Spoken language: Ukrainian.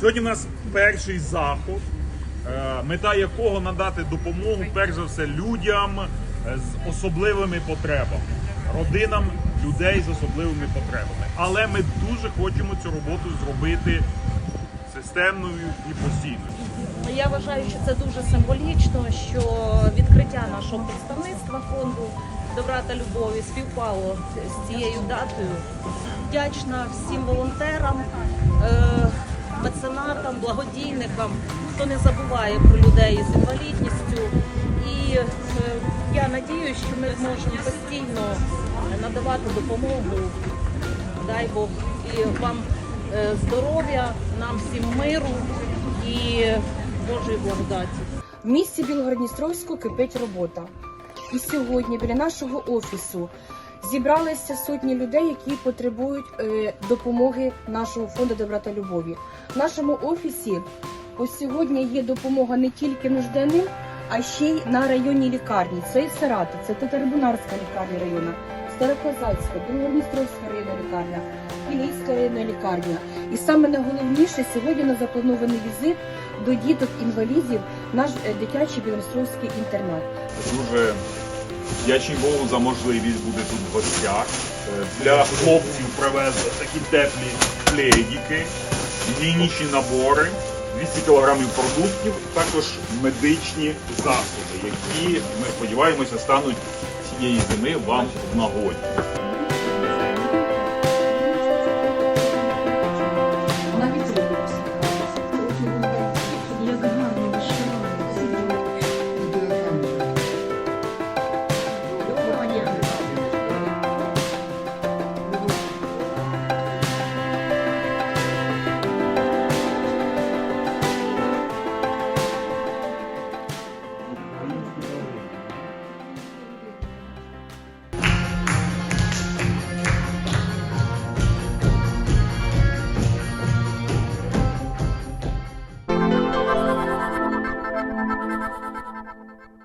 Сьогодні у нас перший заход, е, мета якого надати допомогу перш за все людям з особливими потребами, родинам людей з особливими потребами. Але ми дуже хочемо цю роботу зробити системною і постійною. Я вважаю, що це дуже символічно, що відкриття нашого представництва фонду добра та любові співпало з цією датою. Вдячна всім волонтерам, благодійникам, хто не забуває про людей з інвалідністю. І е, я надіюсь, що ми зможемо постійно надавати допомогу. Дай Бог і вам е, здоров'я, нам всім миру і Божої благодаті. В місті Білгородністровську кипить робота. І сьогодні біля нашого офісу зібралися сотні людей, які потребують е, допомоги нашого фонду добра та любові. В нашому офісі ось сьогодні є допомога не тільки нужденним, а ще й на районній лікарні. Це і Сарати, це Татарбунарська лікарня району, Старокозацька, Білгородністровська районна лікарня, Кілійська районна лікарня. І саме найголовніше сьогодні на запланований візит до діток-інвалідів наш е, дитячий білгородністровський інтернат. Дуже вдячні Богу за можливість бути тут в гостях. Е, Для хлопців привезли такі теплі пледики, гігієнічні набори, 200 кг продуктів, також медичні засоби, які ми сподіваємося стануть цієї зими вам в нагоді.